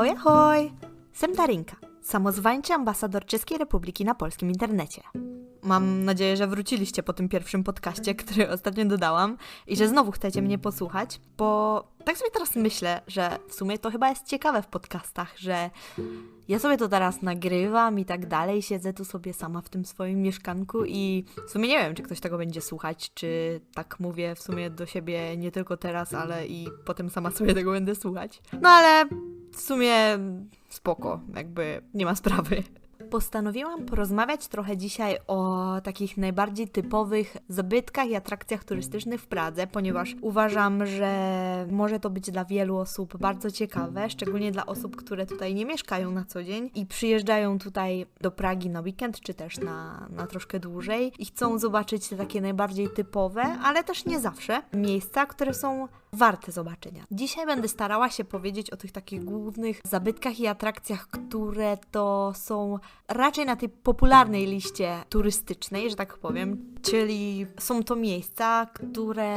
Ahoj, ahoj! Sem Darinka, samozwańczy ambasador Czeskiej Republiki na polskim internecie. Mam nadzieję, że wróciliście po tym pierwszym podcaście, który ostatnio dodałam i że znowu chcecie mnie posłuchać, bo tak sobie teraz myślę, że w sumie to chyba jest ciekawe w podcastach, że ja sobie to teraz nagrywam i tak dalej, siedzę tu sobie sama w tym swoim mieszkanku i w sumie nie wiem, czy ktoś tego będzie słuchać, czy tak mówię w sumie do siebie nie tylko teraz, ale i potem sama sobie tego będę słuchać. No ale w sumie spoko, jakby nie ma sprawy. Postanowiłam porozmawiać trochę dzisiaj o takich najbardziej typowych zabytkach i atrakcjach turystycznych w Pradze, ponieważ uważam, że może to być dla wielu osób bardzo ciekawe, szczególnie dla osób, które tutaj nie mieszkają na co dzień i przyjeżdżają tutaj do Pragi na weekend, czy też na, na troszkę dłużej i chcą zobaczyć te takie najbardziej typowe, ale też nie zawsze, miejsca, które są warte zobaczenia. Dzisiaj będę starała się powiedzieć o tych takich głównych zabytkach i atrakcjach, które to są raczej na tej popularnej liście turystycznej, że tak powiem. Czyli są to miejsca, które,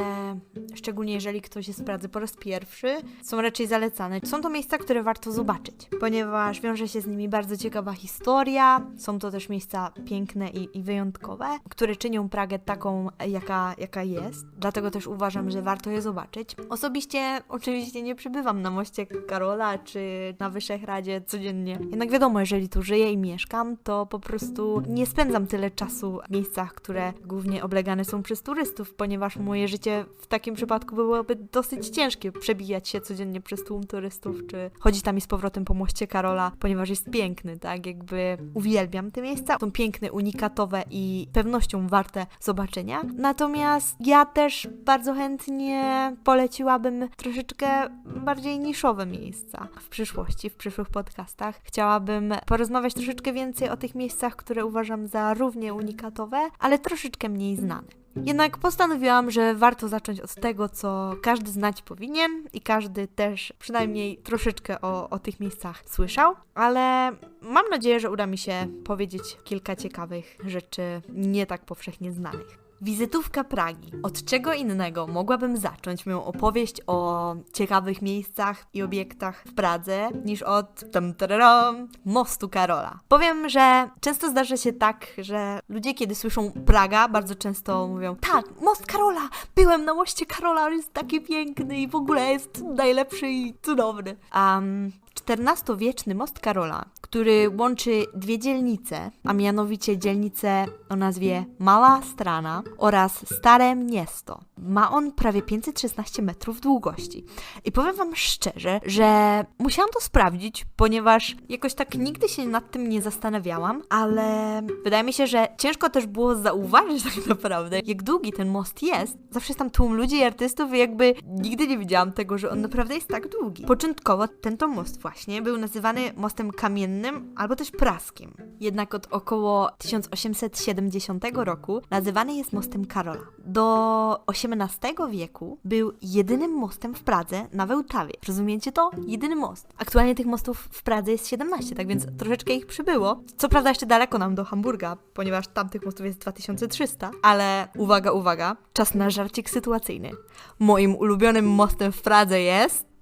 szczególnie jeżeli ktoś jest w Pradze po raz pierwszy, są raczej zalecane. Są to miejsca, które warto zobaczyć, ponieważ wiąże się z nimi bardzo ciekawa historia. Są to też miejsca piękne i, i wyjątkowe, które czynią Pragę taką, jaka, jaka jest. Dlatego też uważam, że warto je zobaczyć. Osobiście oczywiście nie przebywam na moście Karola czy na Wyszehradzie codziennie. Jednak wiadomo, jeżeli tu żyję i mieszkam, to po prostu nie spędzam tyle czasu w miejscach, które głównie oblegane są przez turystów, ponieważ moje życie w takim przypadku byłoby dosyć ciężkie przebijać się codziennie przez tłum turystów, czy chodzić tam i z powrotem po moście Karola, ponieważ jest piękny, tak? Jakby uwielbiam te miejsca. Są piękne, unikatowe i pewnością warte zobaczenia. Natomiast ja też bardzo chętnie poleciłabym troszeczkę bardziej niszowe miejsca w przyszłości, w przyszłych podcastach. Chciałabym porozmawiać troszeczkę więcej o tych miejscach, które uważam za równie unikatowe, ale troszeczkę mniej znane. Jednak postanowiłam, że warto zacząć od tego, co każdy znać powinien i każdy też przynajmniej troszeczkę o, o tych miejscach słyszał, ale mam nadzieję, że uda mi się powiedzieć kilka ciekawych rzeczy nie tak powszechnie znanych. Wizytówka Pragi. Od czego innego mogłabym zacząć moją opowieść o ciekawych miejscach i obiektach w Pradze niż od tam, tararam, mostu Karola. Powiem, że często zdarza się tak, że ludzie kiedy słyszą Praga, bardzo często mówią tak, most Karola, byłem na moście Karola, on jest taki piękny i w ogóle jest najlepszy i cudowny. Um, XIV-wieczny most Karola, który łączy dwie dzielnice, a mianowicie dzielnicę o nazwie Mała Strana oraz Stare Miasto. Ma on prawie 516 metrów długości. I powiem Wam szczerze, że musiałam to sprawdzić, ponieważ jakoś tak nigdy się nad tym nie zastanawiałam, ale wydaje mi się, że ciężko też było zauważyć tak naprawdę, jak długi ten most jest. Zawsze jest tam tłum ludzi i artystów i jakby nigdy nie widziałam tego, że on naprawdę jest tak długi. Początkowo ten to most właśnie był nazywany mostem kamiennym albo też praskim. Jednak od około 1870 roku nazywany jest mostem Karola. Do XVIII wieku był jedynym mostem w Pradze na Wełtawie. Rozumiecie to? Jedyny most. Aktualnie tych mostów w Pradze jest 17, tak więc troszeczkę ich przybyło. Co prawda jeszcze daleko nam do Hamburga, ponieważ tam tych mostów jest 2300, ale uwaga, uwaga, czas na żarcik sytuacyjny. Moim ulubionym mostem w Pradze jest...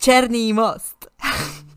Czerni most.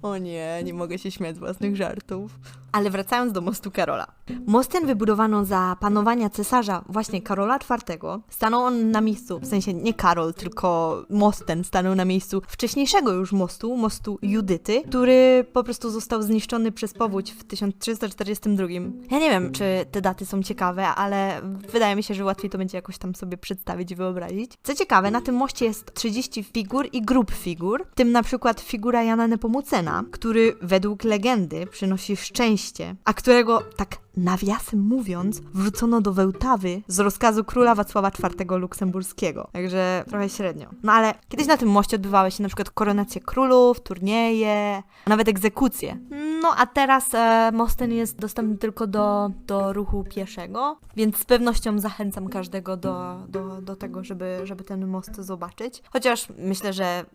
O nie, nie mogę się śmiać z własnych żartów. Ale wracając do mostu Karola. Most ten wybudowano za panowania cesarza właśnie Karola IV. Stanął on na miejscu, w sensie nie Karol, tylko most ten stanął na miejscu wcześniejszego już mostu, mostu Judyty, który po prostu został zniszczony przez powódź w 1342. Ja nie wiem, czy te daty są ciekawe, ale wydaje mi się, że łatwiej to będzie jakoś tam sobie przedstawić i wyobrazić. Co ciekawe, na tym moście jest 30 figur i grup figur, w tym na przykład figura Jana Nepomucena, który według legendy przynosi szczęście a którego, tak nawiasem mówiąc, wrzucono do Wełtawy z rozkazu króla Wacława IV Luksemburskiego. Także trochę średnio. No ale kiedyś na tym moście odbywały się na przykład koronacje królów, turnieje, nawet egzekucje. No a teraz e, most ten jest dostępny tylko do, do ruchu pieszego, więc z pewnością zachęcam każdego do, do, do tego, żeby, żeby ten most zobaczyć. Chociaż myślę, że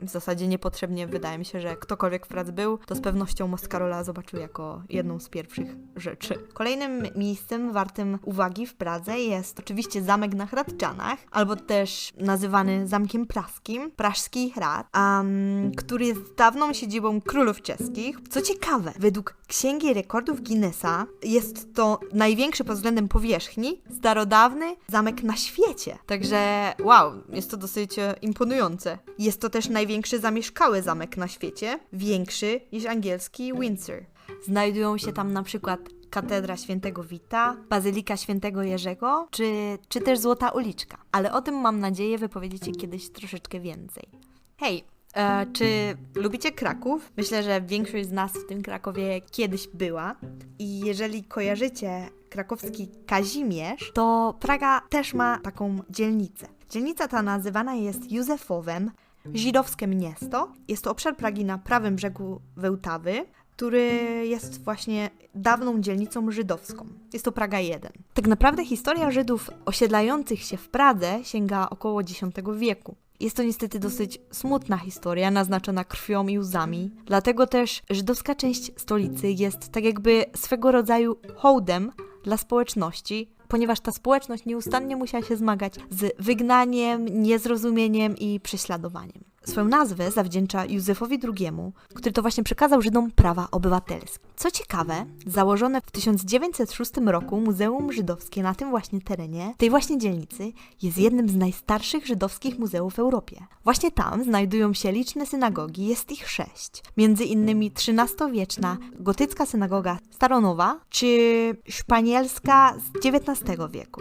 w zasadzie niepotrzebnie wydaje mi się, że ktokolwiek w Pradze był, to z pewnością Most Karola zobaczył jako jedną z pierwszych rzeczy. Kolejnym miejscem wartym uwagi w Pradze jest oczywiście zamek na Hradczanach, albo też nazywany Zamkiem Praskim, Praszki Hrad, um, który jest dawną siedzibą królów czeskich. Co ciekawe, według Księgi Rekordów Guinnessa jest to największy pod względem powierzchni starodawny zamek na świecie. Także wow, jest to dosyć e, imponujące. Jest to też największy zamieszkały zamek na świecie, większy niż angielski Windsor. Znajdują się tam na przykład katedra świętego Wita, bazylika świętego Jerzego, czy, czy też Złota Uliczka. Ale o tym mam nadzieję wypowiedzieć kiedyś troszeczkę więcej. Hej, e, czy lubicie Kraków? Myślę, że większość z nas w tym Krakowie kiedyś była. I jeżeli kojarzycie krakowski Kazimierz, to Praga też ma taką dzielnicę. Dzielnica ta nazywana jest Józefowem, żydowskie miasto. Jest to obszar Pragi na prawym brzegu Wełtawy, który jest właśnie dawną dzielnicą żydowską. Jest to Praga 1. Tak naprawdę historia Żydów osiedlających się w Pradze sięga około X wieku. Jest to niestety dosyć smutna historia, naznaczona krwią i łzami. Dlatego też żydowska część stolicy jest tak jakby swego rodzaju hołdem dla społeczności, ponieważ ta społeczność nieustannie musiała się zmagać z wygnaniem, niezrozumieniem i prześladowaniem. Swoją nazwę zawdzięcza Józefowi II, który to właśnie przekazał Żydom prawa obywatelskie. Co ciekawe, założone w 1906 roku Muzeum Żydowskie na tym właśnie terenie, tej właśnie dzielnicy, jest jednym z najstarszych żydowskich muzeów w Europie. Właśnie tam znajdują się liczne synagogi, jest ich sześć. Między innymi XIII-wieczna gotycka synagoga Staronowa, czy szpanielska z XIX wieku.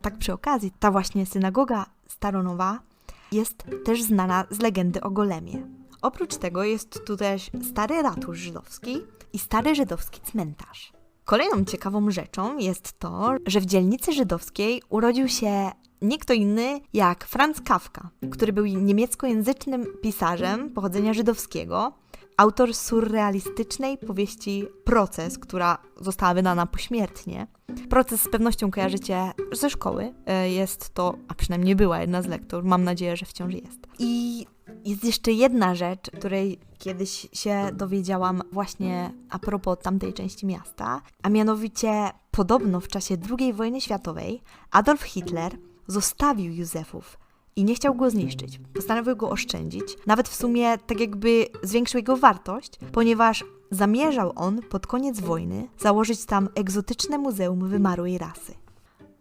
Tak przy okazji, ta właśnie synagoga Staronowa jest też znana z legendy o Golemie. Oprócz tego jest tu też stary ratusz żydowski i stary żydowski cmentarz. Kolejną ciekawą rzeczą jest to, że w dzielnicy żydowskiej urodził się nie kto inny jak Franz Kafka, który był niemieckojęzycznym pisarzem pochodzenia żydowskiego, autor surrealistycznej powieści Proces, która została wydana pośmiertnie. Proces z pewnością kojarzycie ze szkoły. E, jest to, a przynajmniej była jedna z lektur, mam nadzieję, że wciąż jest. I jest jeszcze jedna rzecz, której kiedyś się dowiedziałam właśnie a propos tamtej części miasta, a mianowicie podobno w czasie II wojny światowej Adolf Hitler zostawił Józefów i nie chciał go zniszczyć. Postanowił go oszczędzić, nawet w sumie tak jakby zwiększył jego wartość, ponieważ zamierzał on pod koniec wojny założyć tam egzotyczne muzeum wymarłej rasy.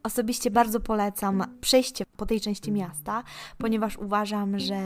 Osobiście bardzo polecam przejście po tej części miasta, ponieważ uważam, że,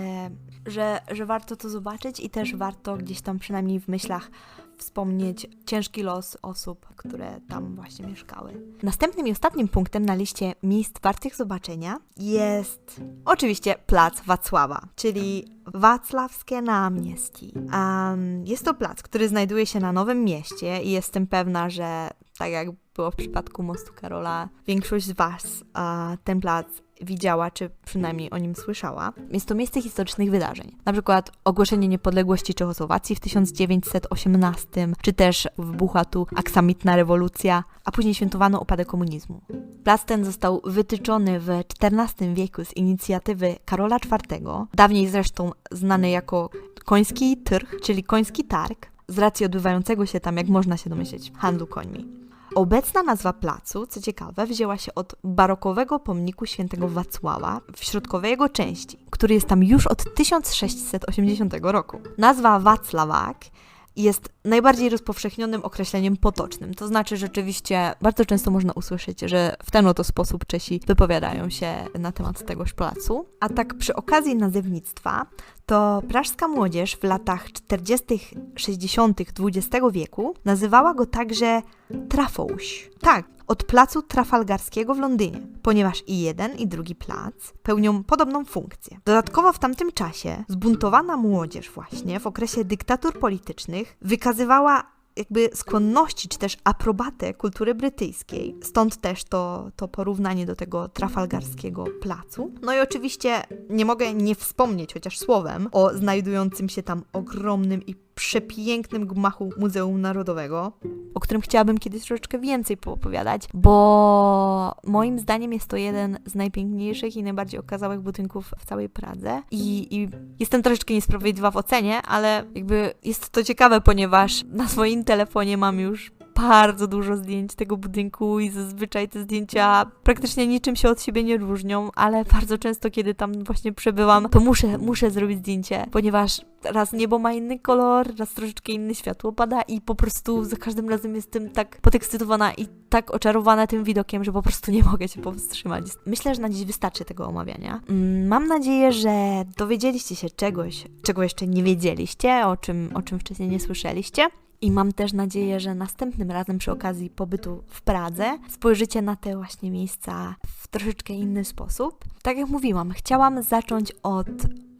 że, że warto to zobaczyć i też warto gdzieś tam przynajmniej w myślach wspomnieć ciężki los osób, które tam właśnie mieszkały. Następnym i ostatnim punktem na liście miejsc wartych zobaczenia jest oczywiście Plac Wacława, czyli Wacławskie Namieści. Um, jest to plac, który znajduje się na Nowym Mieście i jestem pewna, że tak jak było w przypadku Mostu Karola, większość z Was uh, ten plac widziała, czy przynajmniej o nim słyszała. Jest to miejsce historycznych wydarzeń. Na przykład ogłoszenie niepodległości Czechosłowacji w 1918, czy też wybuchła tu aksamitna rewolucja, a później świętowano upadek komunizmu. Plac ten został wytyczony w XIV wieku z inicjatywy Karola IV, dawniej zresztą znany jako koński trg, czyli koński targ, z racji odbywającego się tam, jak można się domyśleć, handlu końmi. Obecna nazwa placu, co ciekawe, wzięła się od barokowego pomniku świętego Wacława w środkowej jego części, który jest tam już od 1680 roku. Nazwa Wacławak jest najbardziej rozpowszechnionym określeniem potocznym. To znaczy, rzeczywiście bardzo często można usłyszeć, że w ten oto sposób Czesi wypowiadają się na temat tegoż placu. A tak przy okazji nazewnictwa, to praszka młodzież w latach 40., 60. XX wieku nazywała go także Trafouś. Tak, od placu Trafalgarskiego w Londynie, ponieważ i jeden, i drugi plac pełnią podobną funkcję. Dodatkowo w tamtym czasie zbuntowana młodzież właśnie w okresie dyktatur politycznych wykazywała jakby skłonności, czy też aprobatę kultury brytyjskiej. Stąd też to, to porównanie do tego trafalgarskiego placu. No i oczywiście nie mogę nie wspomnieć chociaż słowem o znajdującym się tam ogromnym i przepięknym gmachu Muzeum Narodowego, którym chciałabym kiedyś troszeczkę więcej poopowiadać, bo moim zdaniem jest to jeden z najpiękniejszych i najbardziej okazałych budynków w całej Pradze. I, I jestem troszeczkę niesprawiedliwa w ocenie, ale jakby jest to ciekawe, ponieważ na swoim telefonie mam już bardzo dużo zdjęć tego budynku i zazwyczaj te zdjęcia praktycznie niczym się od siebie nie różnią, ale bardzo często, kiedy tam właśnie przebyłam, to muszę, muszę zrobić zdjęcie, ponieważ raz niebo ma inny kolor, raz troszeczkę inne światło pada i po prostu za każdym razem jestem tak podekscytowana i tak oczarowana tym widokiem, że po prostu nie mogę się powstrzymać. Myślę, że na dziś wystarczy tego omawiania. Mm, Mam nadzieję, że dowiedzieliście się czegoś, czego jeszcze nie wiedzieliście, o czym, o czym wcześniej nie słyszeliście. I mam też nadzieję, że następnym razem przy okazji pobytu w Pradze spojrzycie na te właśnie miejsca w troszeczkę inny sposób. Tak jak mówiłam, chciałam zacząć od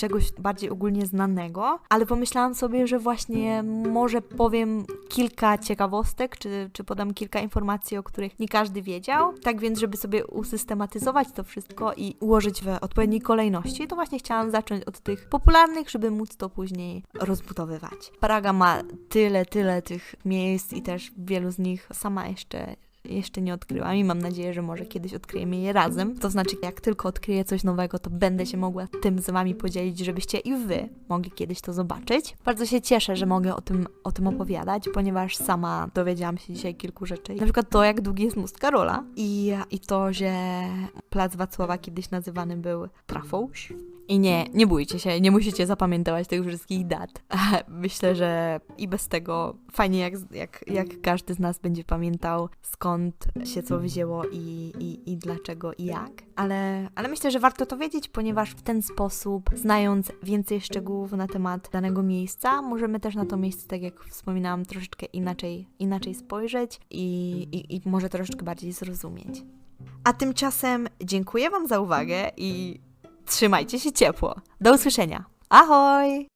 czegoś bardziej ogólnie znanego, ale pomyślałam sobie, że właśnie może powiem kilka ciekawostek, czy, czy podam kilka informacji, o których nie każdy wiedział. Tak więc, żeby sobie usystematyzować to wszystko i ułożyć w odpowiedniej kolejności, to właśnie chciałam zacząć od tych popularnych, żeby móc to później rozbudowywać. Praga ma tyle, tyle tych miejsc i też wielu z nich sama jeszcze jeszcze nie odkryłam i mam nadzieję, że może kiedyś odkryjemy je razem. To znaczy, jak tylko odkryję coś nowego, to będę się mogła tym z Wami podzielić, żebyście i Wy mogli kiedyś to zobaczyć. Bardzo się cieszę, że mogę o tym, o tym opowiadać, ponieważ sama dowiedziałam się dzisiaj kilku rzeczy. Na przykład to, jak długi jest most Karola i, i to, że plac Wacława kiedyś nazywany był Trafouś. I nie, nie bójcie się, nie musicie zapamiętywać tych wszystkich dat. Myślę, że i bez tego fajnie, jak, jak, jak każdy z nas będzie pamiętał, skąd się co wzięło i, i, i dlaczego i jak. Ale, ale myślę, że warto to wiedzieć, ponieważ w ten sposób, znając więcej szczegółów na temat danego miejsca, możemy też na to miejsce, tak jak wspominałam, troszeczkę inaczej, inaczej spojrzeć i, i, i może troszeczkę bardziej zrozumieć. A tymczasem dziękuję Wam za uwagę i trzymajcie się ciepło. Do usłyszenia. Ahoj!